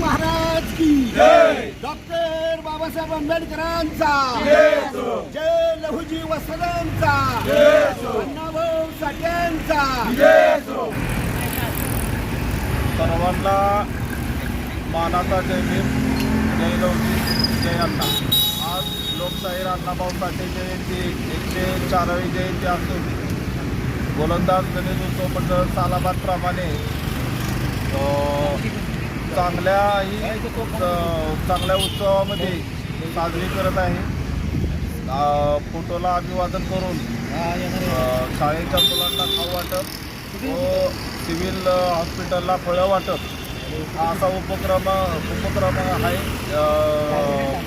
महाराज की डॉक्टर बाबासाहेब आंबेडकरांचा जय लहुजी वसरांचा अण्णाभाऊ साठ्यांचा सर्वांना मानाचा जय भीम जय लहुजी जय अण्णा. आज लोकशाहीर अण्णाभाऊ साठे जयंती एकशे चारावी जयंती असतो. गोलंदाज गणेश उत्सव मंडळ सालाबादप्रमाणे अं, चांगल्याही अं, चांगल्या उत्सवामध्ये साजरी करत आहे. फोटोला अभिवादन करून शाळेच्या मुलांना खाऊ वाटप व सिव्हिल हॉस्पिटलला फळं वाटप हा असा उपक्रम उपक्रम आहे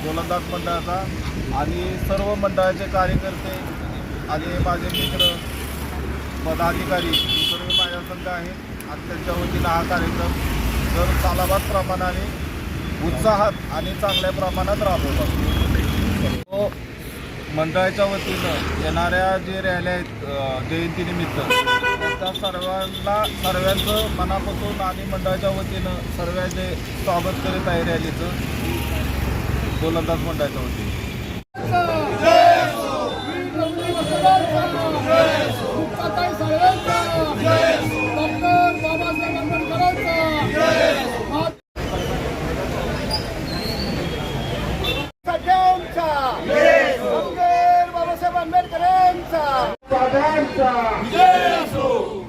गोलंदाज मंडळाचा. आणि सर्व मंडळाचे कार्यकर्ते आणि माझे मित्र पदाधिकारी सर्व माझ्या संघ आहेत आणि त्यांच्या वतीनं हा कार्यक्रम. जर सालाबाद प्रमाणाने उत्साहात आणि चांगल्या प्रमाणात राबवतात हो, मंडळाच्या वतीनं येणाऱ्या जे रॅल्या आहेत जयंतीनिमित्त त्या सर्वांना सर्वांचं मनापासून आणि मंडळाच्या वतीनं सर्वांचे स्वागत करीत आहे रॅलीचं गोलंदाज मंडळाच्या वतीनं. हो, साठ्यांचा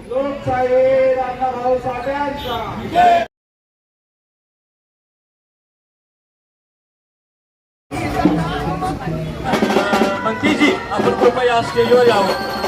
लोकशाहीर अण्णाभाऊ साठ्यांचा मंत्रीजी आपण कृपया स्टेजवर यावं.